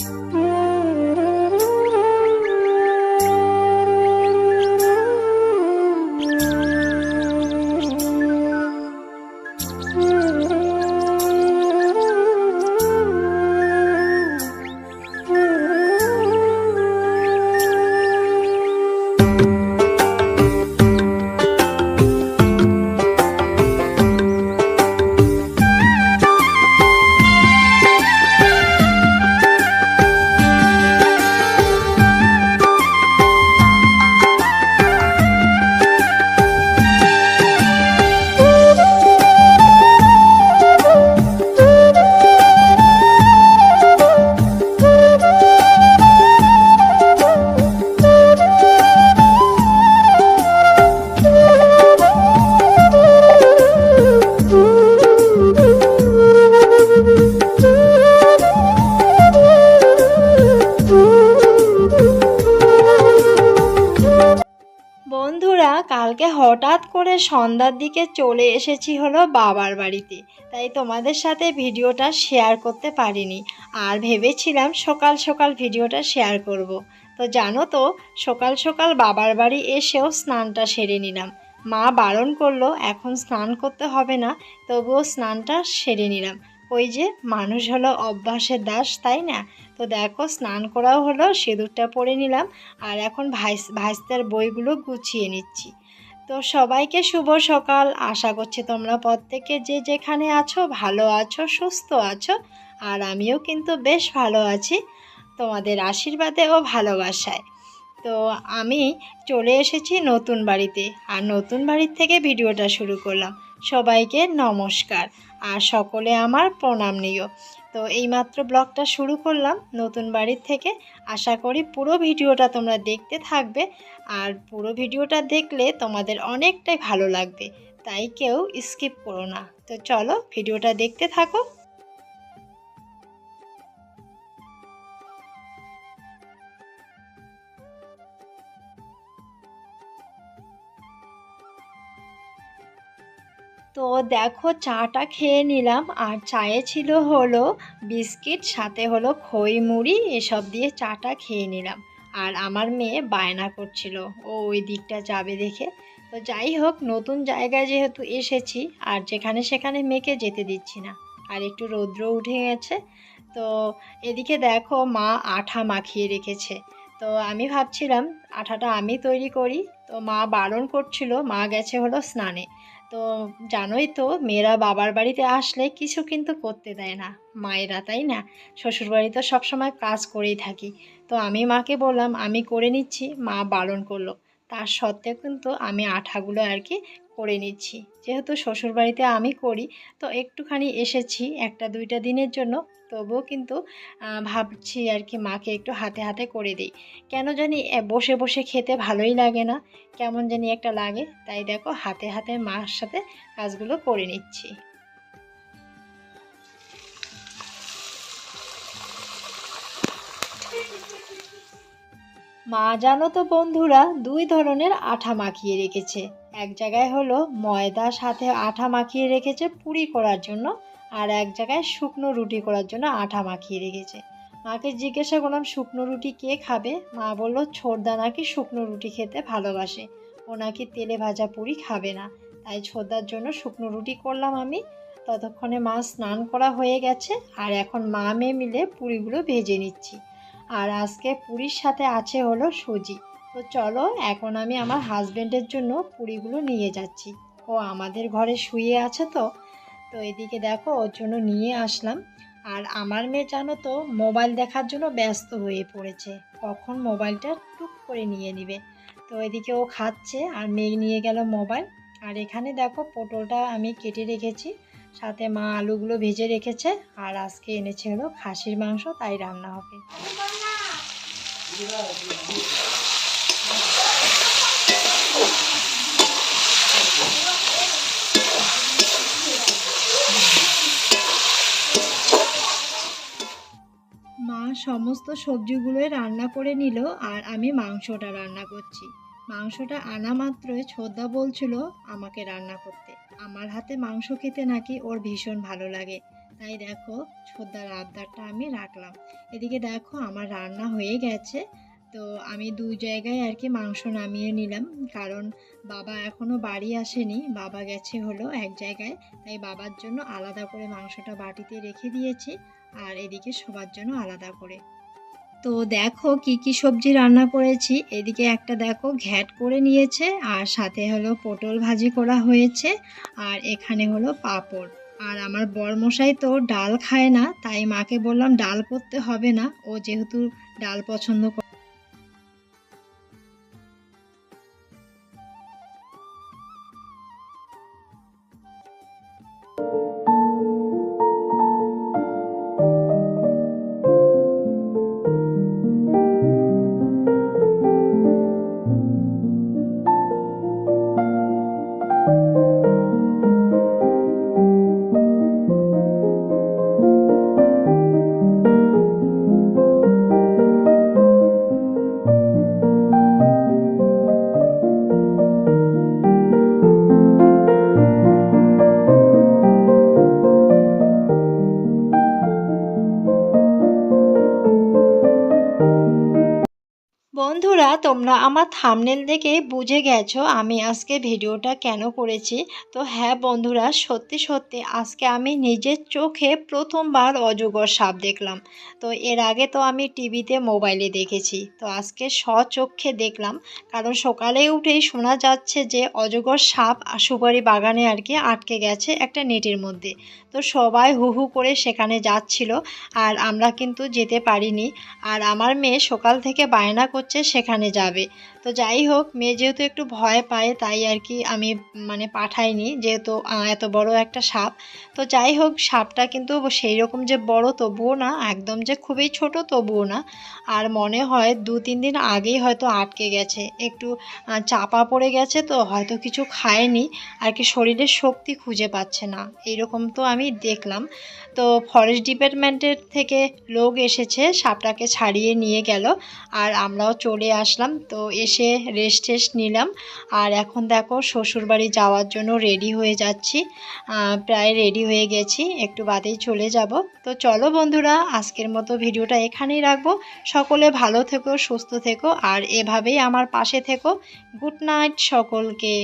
বন্ধুরা হঠাৎ করে সন্ধ্যার দিকে চলে এসেছি হলো বাবার বাড়িতে। তাই তোমাদের সাথে ভিডিওটা শেয়ার করতে পারিনি। আর ভেবেছিলাম সকাল সকাল ভিডিওটা শেয়ার করব। তো জানো তো, সকাল সকাল বাবার বাড়ি এসেও স্নানটা সেরে নিলাম। মা বারণ করল, এখন স্নান করতে হবে না। তবুও স্নানটা সেরে নিলাম। ওই যে মানুষ হলো অভ্যাসের দাস, তাই না? তো দেখো, স্নান করাও হলো, সিঁদুরটা পরে নিলাম। আর এখন ভাইস, ভাইস্তার বইগুলো গুছিয়ে নিচ্ছি। তো সবাইকে শুভ সকাল। আশা করছি তোমরা প্রত্যেকে যে যেখানে আছো, ভালো আছো, সুস্থ আছো, আর আমিও কিন্তু বেশ ভালো আছি তোমাদের আশীর্বাদে ও ভালোবাসায়। তো আমি চলে এসেছি নতুন বাড়িতে, আর নতুন বাড়ির থেকে ভিডিওটা শুরু করলাম। সবাইকে নমস্কার, আর সকলে আমার প্রণাম নিও। তো এইমাত্র ব্লগটা শুরু করলাম। নতুন বাড়ির থেকে আশা করি পুরো ভিডিওটা তোমরা দেখতে থাকবে। আর পুরো ভিডিওটা দেখলে তোমাদের অনেকটাই ভালো লাগবে। তাই কেউ স্কিপ করো না। তো চলো ভিডিওটা দেখতে থাকো। তো দেখো চাটা খেয়ে নিলাম আর চায়ে ছিল হলো বিস্কিট, সাথে হলো খই মুড়ি, এসব দিয়ে চাটা খেয়ে নিলাম। আর আমার মেয়ে বায়না করছিল, ও ওই দিকটা যাবে দেখে। তো যাই হোক, নতুন জায়গায় যেহেতু এসেছি, আর যেখানে সেখানে মেয়েকে যেতে দিচ্ছি না। আর একটু রৌদ্র উঠে গেছে, তো এদিকে দেখো মা আঠা মাখিয়ে রেখেছে। তো আমি ভাবছিলাম, আঠাটা আমি তৈরি করি। তো মা বারণ করছিল, মা গেছে হলো স্নানে। তো জানোই তো, মেয়েরা বাবার বাড়িতে আসলে কিছু কিন্তু করতে দেয় না। মায়েরা, তাই না? শ্বশুরবাড়ি তো সবসময় কাজ করেই থাকি। তো আমি মাকে বললাম, আমি করে নিচ্ছি। মা বারণ করল। তার সত্ত্বেও কিন্তু আমি আঠাগুলো আর কি করে নিচ্ছি। যেহেতু শ্বশুরবাড়িতে আমি করি, তো একটুখানি এসেছি একটা দুইটা দিনের জন্য, তবুও কিন্তু ভাবছি আর কি মাকে একটু হাতে হাতে করে দিই। কেন জানি বসে বসে খেতে ভালোই লাগে না, কেমন জানি একটা লাগে, তাই দেখো হাতে হাতে মার সাথে কাজগুলো করে নিচ্ছি। মা জানো তো বন্ধুরা, দুই ধরনের আঠা মাখিয়ে রেখেছে। এক জায়গায় হলো ময়দার সাথে আঠা মাখিয়ে রেখেছে পুরি করার জন্য, আর এক জায়গায় শুকনো রুটি করার জন্য আঠা মাখিয়ে রেখেছে। মাকে জিজ্ঞাসা করলাম, শুকনো রুটি কে খাবে? মা বলল, ছোটদা নাকি শুকনো রুটি খেতে ভালোবাসে। ও নাকি তেলে ভাজা পুরি খাবে না। তাই ছোটদার জন্য শুকনো রুটি করলাম আমি। ততক্ষণে মা স্নান করা হয়ে গেছে, আর এখন মা মেয়ে মিলে পুরিগুলো ভেজে নিচ্ছি। আর আজকে পুরীর সাথে আছে হলো সুজি। তো চলো, এখন আমি আমার হাজবেন্ডের জন্য পুরিগুলো নিয়ে যাচ্ছি। ও আমাদের ঘরে শুয়ে আছে তো। তো এদিকে দেখো, ওর জন্য নিয়ে আসলাম। আর আমার মেয়ে জানো তো মোবাইল দেখার জন্য ব্যস্ত হয়ে পড়েছে। কখন মোবাইলটা টুক করে নিয়ে নিবে। তো এদিকে ও খাচ্ছে আর মেয়ে নিয়ে গেল মোবাইল আর এখানে দেখো, পটলটা আমি কেটে রেখেছি। সাথে মা আলুগুলো ভেজে রেখেছে। আর আজকে এনেছে হলো খাসির মাংস, তাই রান্না হবে। মা সমস্ত সবজিগুলোই রান্না করে নিল আর আমি মাংসটা রান্না করছি। মাংসটা আনা মাত্রই ছোদ্দা বলছিল আমাকে রান্না করতে। আমার হাতে মাংস খেতে নাকি ওর ভীষণ ভালো লাগে। তাই দেখো ছোদ্দার আবদারটা আমি রাখলাম। এদিকে দেখো আমার রান্না হয়ে গেছে। তো আমি দুই জায়গায় আর কি মাংস নামিয়ে নিলাম। কারণ বাবা এখনও বাড়ি আসেনি, বাবা গেছে হলো এক জায়গায়। তাই বাবার জন্য আলাদা করে মাংসটা বাটিতে রেখে দিয়েছি আর এদিকে সবার জন্য আলাদা করে। তো দেখো কি কি সবজি রান্না করেছি। এদিকে একটা দেখো ঘ্যাট করে নিয়েছে আর সাথে হলো পটল ভাজি করা হয়েছে। আর এখানে হলো পাঁপড়। আর আমার বরমশাই তো ডাল খায় না, তাই মাকে বললাম ডাল করতে হবে না, ও যেহেতু ডাল পছন্দ করে বন্ধুরা, তোমরা আমার থামনেল দেখে বুঝে গেছো আমি আজকে ভিডিওটা কেন করেছি। তো হ্যাঁ বন্ধুরা, সত্যি সত্যি আজকে আমি নিজের চোখে প্রথমবার অজগর সাপ দেখলাম। তো এর আগে তো আমি টিভিতে মোবাইলে দেখেছি। তো আজকে স্বচক্ষে দেখলাম, কারণ সকালে উঠেই শোনা যাচ্ছে যে অজগর সাপ সুপারি বাগানে আর কি আটকে গেছে একটা নেটের মধ্যে। তো সবাই হু হু করে সেখানে যাচ্ছিল, আর আমরা কিন্তু যেতে পারিনি। আর আমার মেয়ে সকাল থেকে বায়না করছে সেখানে যাবে। তো যাই হোক, মেয়ে যেহেতু একটু ভয় পায়, তাই আর কি আমি মানে পাঠাইনি, যেহেতু এত বড় একটা সাপ। তো যাই হোক, সাপটা কিন্তু সেই রকম যে বড় তবুও না, একদম যে খুবই ছোট তবুও না। আর মনে হয় দু, তিন দিন আগেই হয়তো আটকে গেছে। একটু চাপা পড়ে গেছে তো হয়তো কিছু খায়নি, আর কি শরীরের শক্তি খুঁজে পাচ্ছে না। এইরকম তো আমি দেখলাম। তো ফরেস্ট ডিপার্টমেন্টের থেকে লোক এসেছে, সাপটাকে ছাড়িয়ে নিয়ে গেল, আর আমরাও চলে আসলাম। তো এসে রেস্ট টেস্ট নিলাম। আর এখন দেখো শ্বশুরবাড়ি যাওয়ার জন্য রেডি হয়ে যাচ্ছি। প্রায় রেডি হয়ে গেছি। একটু বাদেই চলে যাব। তো চলো বন্ধুরা, আজকের মতো ভিডিওটা এখানেই রাখব। সকলে ভালো থেকো, সুস্থ থেকো, আর এভাবেই আমার পাশে থেকো। গুড নাইট সকলকে।